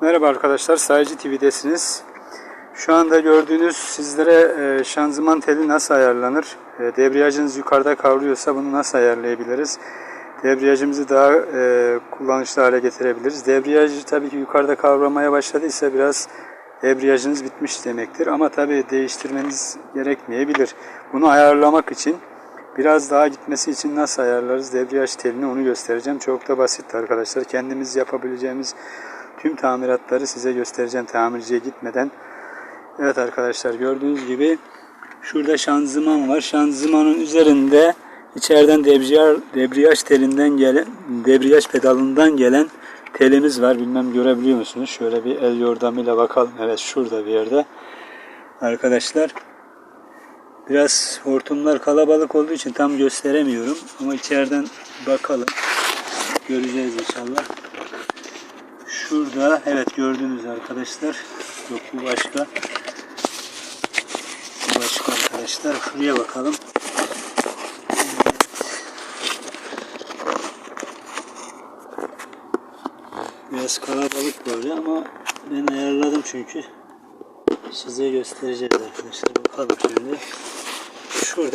Merhaba arkadaşlar, Sayıcı TV'desiniz. Şu anda gördüğünüz sizlere e, şanzıman teli nasıl ayarlanır? E, debriyajınız yukarıda kavruyorsa bunu nasıl ayarlayabiliriz? Debriyajımızı daha e, kullanışlı hale getirebiliriz. Debriyajı tabii ki yukarıda kavramaya başladıysa biraz debriyajınız bitmiş demektir. Ama tabii değiştirmeniz gerekmeyebilir. Bunu ayarlamak için biraz daha gitmesi için nasıl ayarlarız debriyaj telini onu göstereceğim. Çok da basit arkadaşlar. Kendimiz yapabileceğimiz tüm tamiratları size göstereceğim tamirciye gitmeden. Evet arkadaşlar gördüğünüz gibi şurada şanzıman var. Şanzımanın üzerinde içeriden debriyaj, debriyaj telinden gelen debriyaj pedalından gelen telimiz var. Bilmem görebiliyor musunuz? Şöyle bir el yordamıyla bakalım. Evet şurada bir yerde. Arkadaşlar biraz hortumlar kalabalık olduğu için tam gösteremiyorum. Ama içeriden bakalım. Göreceğiz inşallah. Şurada evet gördünüz arkadaşlar. Yok bu başka. Bu başka arkadaşlar. Şuraya bakalım. Biraz kalabalık böyle ama ben ayarladım çünkü. Size göstereceğiz arkadaşlar. Bakalım şimdi. Şurada